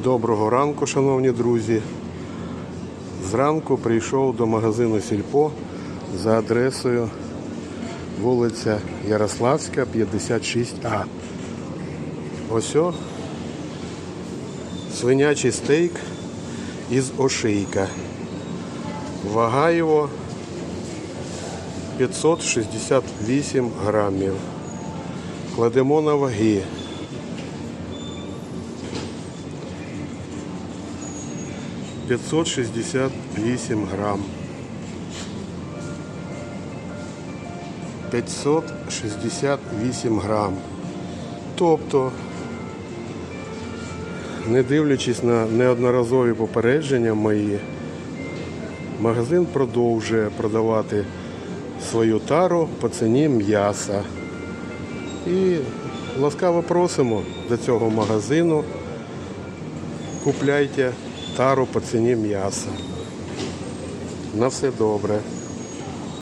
Доброго ранку, шановні друзі. Зранку прийшов до магазину Сільпо за адресою вулиця Ярославська, 56А. Ось свинячий стейк із ошейка. Вага його 568 грамів. Кладемо на ваги. П'ятсот шістдесят вісім грам. П'ятсот шістдесят вісім грам. Тобто, не дивлячись на неодноразові попередження мої, магазин продовжує продавати свою тару по ціні м'яса. І ласкаво просимо до цього магазину. Купляйте тару по ціні м'яса. На все добре.